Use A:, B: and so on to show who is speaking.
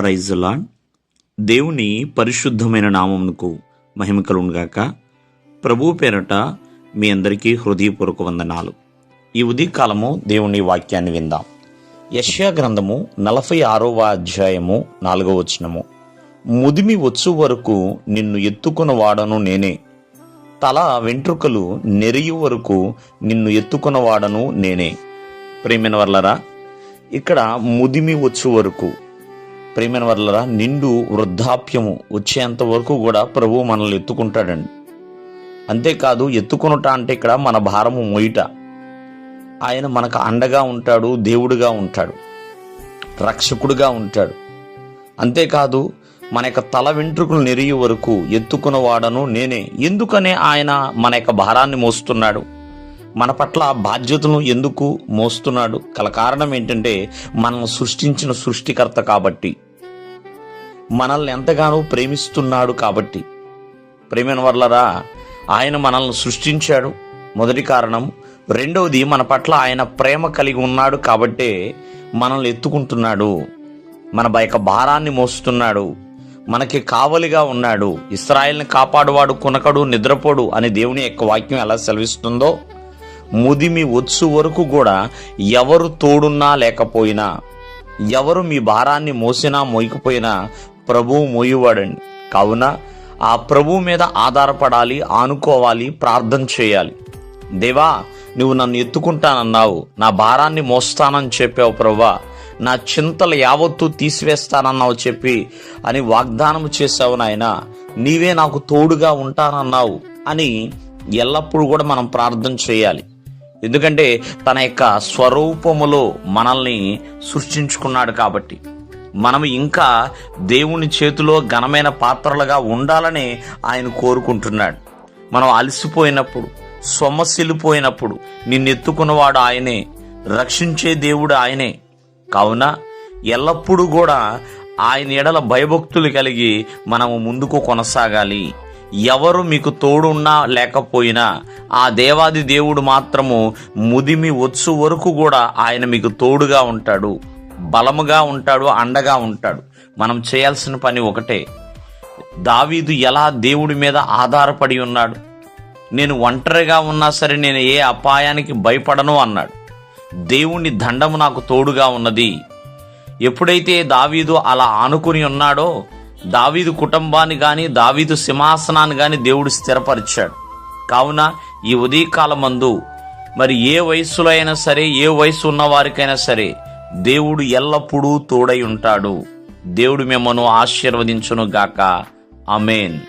A: ప్రైజ్లాన్ దేవుని పరిశుద్ధమైన నామమునకు మహిమ కలుగునుగాక ప్రభు పేరట మీ అందరికీ హృదయపూర్వక వందనాలు. ఈ ఉదయకాలము దేవుని వాక్యాన్ని విందాం. యష్యా గ్రంథము నలభై ఆరవ అధ్యాయము నాలుగవ వచనము. ముదిమి వచ్చు వరకు నిన్ను ఎత్తుకున్న వాడను నేనే. తల వెంట్రుకలు నెరియు వరకు నిన్ను ఎత్తుకున్న వాడను నేనే. ప్రేమైన వర్లరా ఇక్కడ ముదిమి వచ్చు వరకు ప్రేమైన వర్లరా నిండు వృద్ధాప్యము వచ్చేంత వరకు కూడా ప్రభువు మనల్ని ఎత్తుకుంటాడండి. అంతేకాదు ఎత్తుకునుట అంటే ఇక్కడ మన భారము మొయిట. ఆయన మనకు అండగా ఉంటాడు దేవుడుగా ఉంటాడు రక్షకుడుగా ఉంటాడు. అంతేకాదు మన యొక్క తల వెంట్రుకలు నెరిగి వరకు ఎత్తుకున్న వాడను నేనే. ఎందుకనే ఆయన మన యొక్క భారాన్ని మోస్తున్నాడు? మన పట్ల బాధ్యతను ఎందుకు మోస్తున్నాడు? గల కారణం ఏంటంటే మనం సృష్టించిన సృష్టికర్త కాబట్టి. మనల్ని ఎంతగానో ప్రేమిస్తున్నాడు కాబట్టి. ప్రేమైన వర్లరా ఆయన మనల్ని సృష్టించాడు. మొదటి కారణం. రెండవది మన పట్ల ఆయన ప్రేమ కలిగి ఉన్నాడు కాబట్టే మనల్ని ఎత్తుకుంటున్నాడు. మన బయక భారాన్ని మోస్తున్నాడు. మనకి కావలిగా ఉన్నాడు. ఇస్రాయల్ని కాపాడువాడు కునకడు నిద్రపోడు అని దేవుని యొక్క వాక్యం ఎలా సెలవిస్తుందో ముదిమి వచ్చు వరకు కూడా ఎవరు తోడున్నా లేకపోయినా ఎవరు మీ భారాన్ని మోసినా మోయకపోయినా ప్రభువు మోయువాడండి. కావున ఆ ప్రభువు మీద ఆధారపడాలి ఆనుకోవాలి ప్రార్థన చేయాలి. దేవా నువ్వు నన్ను ఎత్తుకుంటానన్నావు నా భారాన్ని మోస్తానని చెప్పావు ప్రభా నా చింతలు యావత్తు తీసివేస్తానన్నావు చెప్పి అని వాగ్దానం చేశావు నాయన నీవే నాకు తోడుగా ఉంటానన్నావు అని ఎల్లప్పుడూ కూడా మనం ప్రార్థన చేయాలి. ఎందుకంటే తన యొక్క స్వరూపములో మనల్ని సృష్టించుకున్నాడు కాబట్టి. మనం ఇంకా దేవుని చేతిలో ఘనమైన పాత్రలుగా ఉండాలని ఆయన కోరుకుంటున్నాడు. మనం అలసిపోయినప్పుడు సొమ్మసిల్లిపోయినప్పుడు నిన్నెత్తుకున్నవాడు ఆయనే రక్షించే దేవుడు ఆయనే. కావున ఎల్లప్పుడూ కూడా ఆయన ఎడల భయభక్తులు కలిగి మనము ముందుకు కొనసాగాలి. ఎవరు మీకు తోడున్నా లేకపోయినా ఆ దేవాది దేవుడు మాత్రము ముదిమి వచ్చు వరకు కూడా ఆయన మీకు తోడుగా ఉంటాడు బలముగా ఉంటాడు అండగా ఉంటాడు. మనం చేయాల్సిన పని ఒకటే. దావీదు ఎలా దేవుడి మీద ఆధారపడి ఉన్నాడు? నేను ఒంటరిగా ఉన్నా సరే నేను ఏ అపాయానికి భయపడను అన్నాడు. దేవుని దండము నాకు తోడుగా ఉన్నది. ఎప్పుడైతే దావీదు అలా ఆనుకుని ఉన్నాడో దావీదు కుటుంబాన్ని కానీ దావీదు సింహాసనాన్ని కానీ దేవుడు స్థిరపరిచాడు. కావున ఈ ఉదయకాలం మందు మరి ఏ వయస్సులో అయినా సరే ఏ వయసు ఉన్న వారికైనా సరే దేవుడు ఎల్లప్పుడూ తోడై ఉంటాడు. దేవుడు మిమ్మను ఆశీర్వదించును గాక అమేన్